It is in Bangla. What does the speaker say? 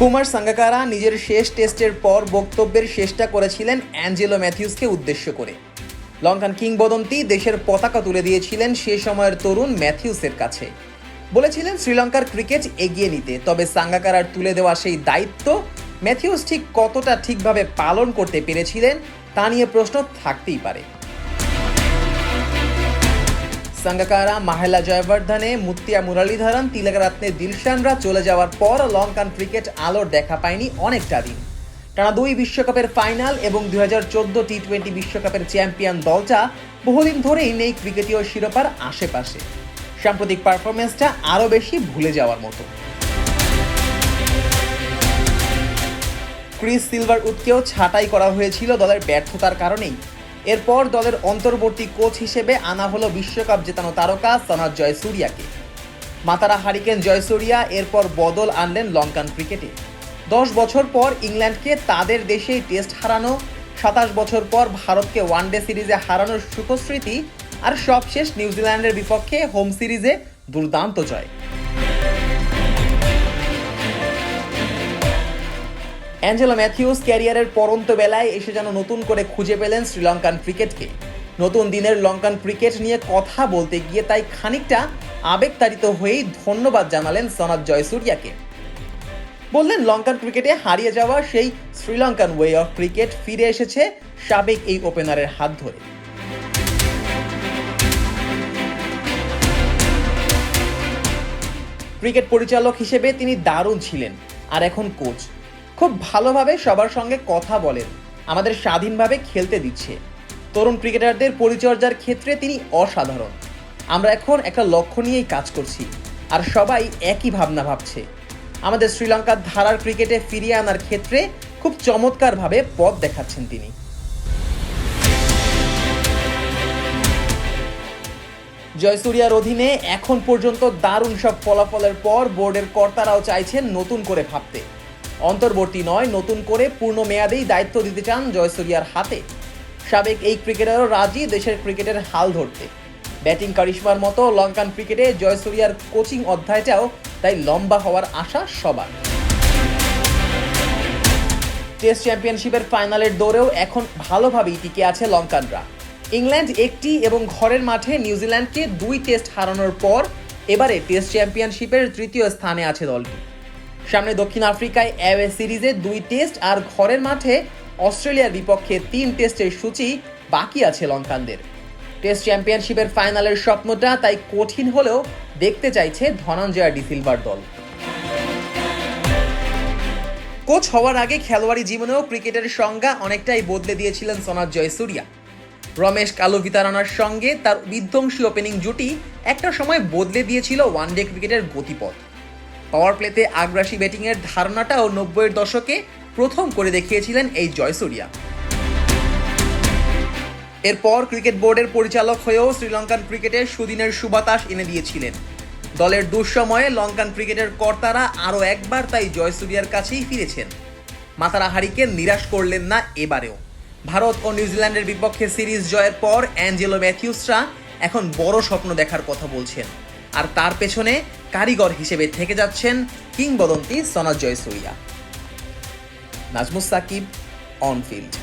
কুমার সাঙ্গাকারা নিজের শেষ টেস্টের পর বক্তব্যের শেষটা করেছিলেন অ্যাঞ্জেলো ম্যাথিউসকে উদ্দেশ্য করে। লঙ্কান কিংবদন্তি দেশের পতাকা তুলে দিয়েছিলেন সে সময়ের তরুণ ম্যাথিউসের কাছে। বলেছিলেন, শ্রীলঙ্কার ক্রিকেট এগিয়ে নিতে, তবে সাঙ্গাকারার তুলে দেওয়া সেই দায়িত্ব ম্যাথিউস ঠিক কতটা ঠিকভাবে পালন করতে পেরেছিলেন তা নিয়ে প্রশ্ন থাকতেই পারে। সাঙ্গাকারা, মাহেলা জয়বর্ধনে, মুত্তিয়া মুরালীধরন তিলকরত্নে দিলশানরা চলে যাওয়ার পর লঙ্কান ক্রিকেট আলোর দেখা পায়নি অনেকটা দিন। টানা দুই বিশ্বকাপের ফাইনাল এবং দুই হাজার চোদ্দ টি টোয়েন্টি বিশ্বকাপের চ্যাম্পিয়ন দলটা বহুদিন ধরেই নেই ক্রিকেটীয় শিরোপার আশেপাশে। সাম্প্রতিক পারফরমেন্সটা আরও বেশি ভুলে যাওয়ার মতো। ক্রিস সিলভার উডকেও ছাঁটাই করা হয়েছিল দলের ব্যর্থতার কারণেই। এরপর দলের অন্তর্বর্তী কোচ হিসেবে আনা হলো বিশ্বকাপ জেতানো তারকা সনাথ জয়সুরিয়াকে। মাতারা হারিকেন জয়সুরিয়া এরপর বদল আনলেন লঙ্কান ক্রিকেটে। দশ বছর পর ইংল্যান্ডকে তাদের দেশেই টেস্ট হারানো, সাতাশ বছর পর ভারতকে ওয়ানডে সিরিজে হারানোর সুখস্মৃতি, আর সবশেষ নিউজিল্যান্ডের বিপক্ষে হোম সিরিজে দুর্দান্ত জয়। অ্যাঞ্জেলো ম্যাথিউস ক্যারিয়ারের পরন্ত বেলায় এসে যেন নতুন করে খুঁজে পেলেন শ্রীলঙ্কান ক্রিকেটকে। নতুন দিনের লঙ্কান ক্রিকেট নিয়ে কথা বলতে গিয়ে তাই খানিকটা আবেগতাড়িত হয়েই ধন্যবাদ জানালেন সনাত জয়সুরিয়াকে। বললেন, লঙ্কান ক্রিকেটে হারিয়ে যাওয়া সেই শ্রীলঙ্কান ওয়ে অফ ক্রিকেট ফিরে এসেছে সাবেক এই ওপেনারের হাত ধরে। ক্রিকেট পরিচালক হিসেবে তিনি দারুণ ছিলেন, আর এখন কোচ খুব ভালোভাবে সবার সঙ্গে কথা বলেন। আমাদের স্বাধীনভাবে খেলতে দিচ্ছে। তরুণ ক্রিকেটারদের পরিচর্যার ক্ষেত্রে তিনি অসাধারণ। আমরা এখন একটা লক্ষ্য নিয়েই কাজ করছি, আর সবাই একই ভাবনা ভাবছে। আমাদের শ্রীলঙ্কার ধারার ক্রিকেটে ফিরিয়ে আনার ক্ষেত্রে খুব চমৎকারভাবে পথ দেখাচ্ছেন তিনি। জয়সুরিয়ার অধীনে এখন পর্যন্ত দারুণ সব ফলাফলের পর বোর্ডের কর্তারাও চাইছেন নতুন করে ভাবতে। অন্তর্বর্তী নয়, নতুন করে পূর্ণ মেয়াদেই দায়িত্ব দিতে চান জয়সুরিয়ার হাতে। সাবেক এই ক্রিকেটারও রাজি দেশের ক্রিকেটের হাল ধরতে। ব্যাটিং কারিশমার মতো লঙ্কান ক্রিকেটে জয়সুরিয়ার কোচিং অধ্যায়টাও তাই লম্বা হওয়ার আশা সবার। টেস্ট চ্যাম্পিয়নশিপের ফাইনালের দৌড়েও এখন ভালোভাবেই টিকে আছে লঙ্কানরা। ইংল্যান্ড একটি এবং ঘরের মাঠে নিউজিল্যান্ডকে দুই টেস্ট হারানোর পর এবারে টেস্ট চ্যাম্পিয়নশিপের তৃতীয় স্থানে আছে দলটি। সামনে দক্ষিণ আফ্রিকায় অ্যাওয়ে সিরিজে দুই টেস্ট আর ঘরের মাঠে অস্ট্রেলিয়ার বিপক্ষে তিন টেস্টের সূচি বাকি আছে লঙ্কানদের। টেস্ট চ্যাম্পিয়নশিপের ফাইনালের স্বপ্নটা তাই কঠিন হলেও দেখতে চাইছে ধনঞ্জয়া ডিসিলভার দল। কোচ হওয়ার আগে খেলোয়াড়ি জীবনেও ক্রিকেটের সংজ্ঞা অনেকটাই বদলে দিয়েছিলেন সোনার জয়সুরিয়া। রমেশ কালুবিতারানার সঙ্গে তার বিধ্বংসী ওপেনিং জুটি একটা সময় বদলে দিয়েছিল ওয়ানডে ক্রিকেটের গতিপথ। পাওয়ার প্লেতে আগ্রাসী ব্যাটিংয়ের ধারণাটাও নব্বইয়ের দশকে প্রথম করে দেখিয়েছিলেন এই জয়সুরিয়া। এরপর ক্রিকেট বোর্ডের পরিচালক হয়েও শ্রীলঙ্কান ক্রিকেটে সুদিনের সুবাতাস এনে দিয়েছিলেন। দলের দুঃসময়ে লঙ্কান ক্রিকেটের কর্তারা আরও একবার তাই জয়সুরিয়ার কাছেই ফিরেছেন। মাতারা হারিকে নিরাশ করলেন না এবারেও। ভারত ও নিউজিল্যান্ডের বিপক্ষে সিরিজ জয়ের পর অ্যাঞ্জেলো ম্যাথিউসরা এখন বড় স্বপ্ন দেখার কথা বলছেন। আর তার পেছনে কারিগর হিসেবে থেকে যাচ্ছেন কিংবদন্তি সনাজয় সুইয়া নাজমুস সাকিব অন ফিল্ড